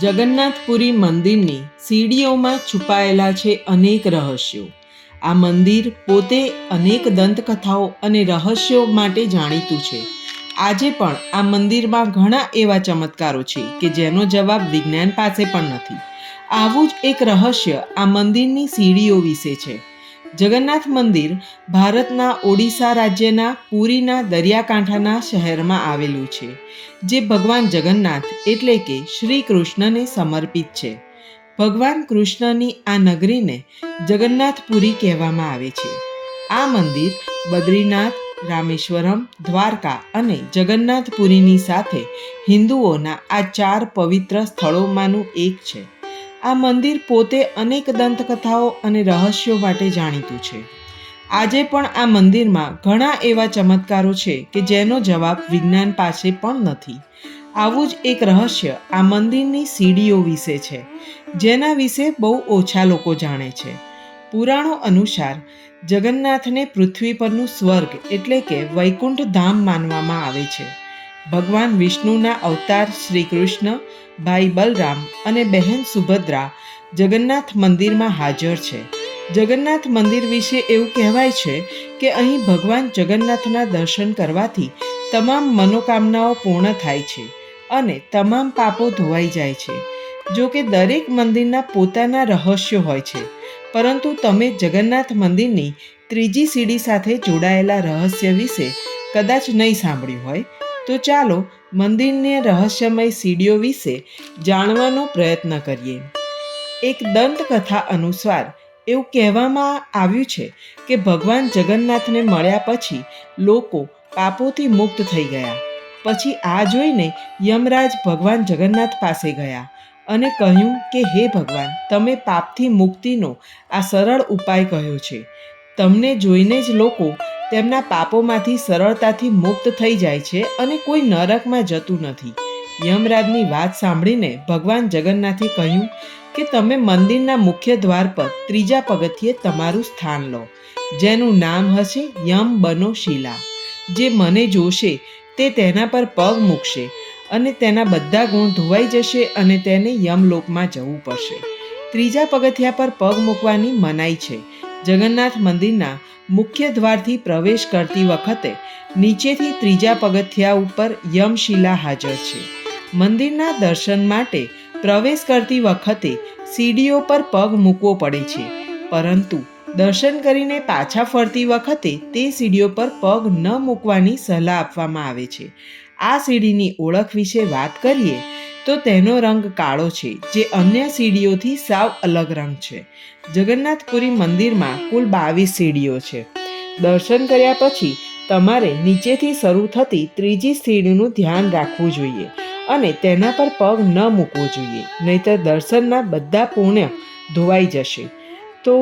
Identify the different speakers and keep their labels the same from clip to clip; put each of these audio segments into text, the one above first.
Speaker 1: જગન્નાથપુરી મંદિરની સીડીઓમાં છુપાયેલા છે અનેક રહસ્યો. આ મંદિર પોતે અનેક દંતકથાઓ અને રહસ્યો માટે જાણીતું છે. આજે પણ આ મંદિરમાં ઘણા એવા ચમત્કારો છે કે જેનો જવાબ વિજ્ઞાન પાસે પણ નથી. આવું જ એક રહસ્ય આ મંદિરની સીડીઓ વિશે છે. જગન્નાથ મંદિર ભારતના ઓડિશા રાજ્યના પુરીના દરિયાકાંઠાના શહેરમાં આવેલું છે, જે ભગવાન જગન્નાથ એટલે કે શ્રી કૃષ્ણને સમર્પિત છે. ભગવાન કૃષ્ણની આ નગરીને જગન્નાથપુરી કહેવામાં આવે છે. આ મંદિર બદ્રીનાથ, રામેશ્વરમ, દ્વારકા અને જગન્નાથપુરીની સાથે હિન્દુઓના આ ચાર પવિત્ર સ્થળોમાંનું એક છે. આ મંદિર પોતે અનેક દંતકથાઓ અને રહસ્યો માટે જાણીતું છે. આજે પણ આ મંદિરમાં ઘણા એવા ચમત્કારો છે કે જેનો જવાબ વિજ્ઞાન પાસે પણ નથી. આવું જ એક રહસ્ય આ મંદિરની સીડીઓ વિશે છે, જેના વિશે બહુ ઓછા લોકો જાણે છે. પુરાણો અનુસાર, જગન્નાથને પૃથ્વી પરનું સ્વર્ગ એટલે કે વૈકુંઠ ધામ માનવામાં આવે છે. ભગવાન વિષ્ણુના અવતાર શ્રી કૃષ્ણ ભાઈ બલરામ અને બહેન સુભદ્રા જગન્નાથ મંદિરમાં હાજર છે. જગન્નાથ મંદિર વિશે એવું કહેવાય છે કે અહીં ભગવાન જગન્નાથના દર્શન કરવાથી તમામ મનોકામનાઓ પૂર્ણ થાય છે અને તમામ પાપો ધોવાઈ જાય છે. જો કે દરેક મંદિરના પોતાના રહસ્યો હોય છે, પરંતુ તમે જગન્નાથ મંદિરની ત્રીજી સીડી સાથે જોડાયેલા રહસ્ય વિશે કદાચ નહીં સાંભળ્યું હોય તો ચાલો મંદિરની રહસ્યમય સીડીઓ વિશે જાણવાનો પ્રયત્ન કરીએ. એક દંતકથા અનુસાર એવું કહેવામાં આવ્યું છે કે ભગવાન જગન્નાથને મળ્યા પછી લોકો પાપોથી મુક્ત થઈ ગયા. પછી આ જોઈને યમરાજ ભગવાન જગન્નાથ પાસે ગયા અને કહ્યું કે, હે ભગવાન, તમે પાપથી મુક્તિનો આ સરળ ઉપાય કહ્યો છે. તમને જોઈને જ લોકો તેમના પાપોમાંથી સરળતાથી મુક્ત થઈ જાય છે અને કોઈ નરકમાં જતું નથી. યમરાજની વાત સાંભળીને ભગવાન જગન્નાથે કહ્યું કે, તમે મંદિરના મુખ્ય દ્વાર પર ત્રીજા પગથિયે તમારું સ્થાન લો, જેનું નામ હશે યમ બનો શિલા. જે મને જોશે તે તેના પર પગ મૂકશે અને તેના બધા ગુણ ધોવાઈ જશે અને તેને યમલોકમાં જવું પડશે. ત્રીજા પગથિયા પર પગ મૂકવાની મનાઈ છે. જગન્નાથ મંદિરના મુખ્ય દ્વારથી પ્રવેશ કરતી વખતે નીચેથી ત્રીજા પગથિયા ઉપર યમશિલા હાજર છે. મંદિરના દર્શન માટે પ્રવેશ કરતી વખતે સીડીઓ પર પગ મૂકવો પડે છે, પરંતુ દર્શન કરીને પાછા ફરતી વખતે તે સીડીઓ પર પગ ન મૂકવાની સલાહ આપવામાં આવે છે. આ સીડીની ઓળખ વિશે વાત કરીએ તો તેનો રંગ કાળો છે, જે અન્ય સીડીઓથી સાવ અલગ રંગ છે. જગન્નાથપુરી મંદિરમાં કુલ બાવીસ સીડીઓ છે. દર્શન કર્યા પછી તમારે નીચેથી શરૂ થતી ત્રીજી સીડીનું ધ્યાન રાખવું જોઈએ અને તેના પર પગ ન મૂકવો જોઈએ, નહીતર દર્શનના બધા પુણ્ય ધોવાઈ જશે. તો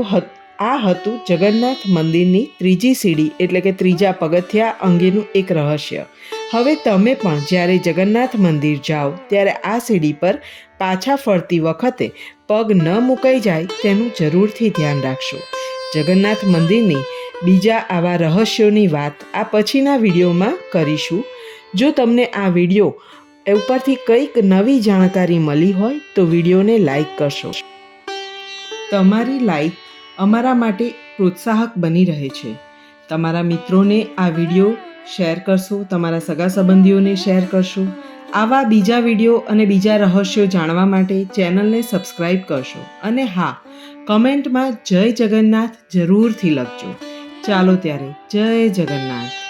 Speaker 1: આ હતું જગન્નાથ મંદિરની ત્રીજી સીડી, એટલે કે ત્રીજા પગથિયા અંગેનું એક રહસ્ય. હવે તમે પણ જ્યારે જગન્નાથ મંદિર જાઓ, ત્યારે આ સીડી પર પાછા ફરતી વખતે પગ ન મુકાઈ જાય તેનું જરૂરથી ધ્યાન રાખશો. જગન્નાથ મંદિરની બીજા આવા રહસ્યોની વાત આ પછીના વિડીયોમાં કરીશું. જો તમને આ વીડિયો ઉપરથી કંઈક નવી જાણકારી મળી હોય, તો વિડીયોને લાઈક કરશો. તમારી લાઈક અમારા માટે પ્રોત્સાહક બની રહે છે. તમારા મિત્રોને આ વીડિયો શેર કરશો, તમારા સગા સંબંધીઓને શેર કરશો. આવા બીજા વીડિયો અને બીજા રહસ્યો જાણવા માટે ચેનલને સબસ્ક્રાઈબ કરશો. અને હા, કમેન્ટમાં જય જગન્નાથ જરૂરથી લખજો. ચાલો ત્યારે, જય જગન્નાથ.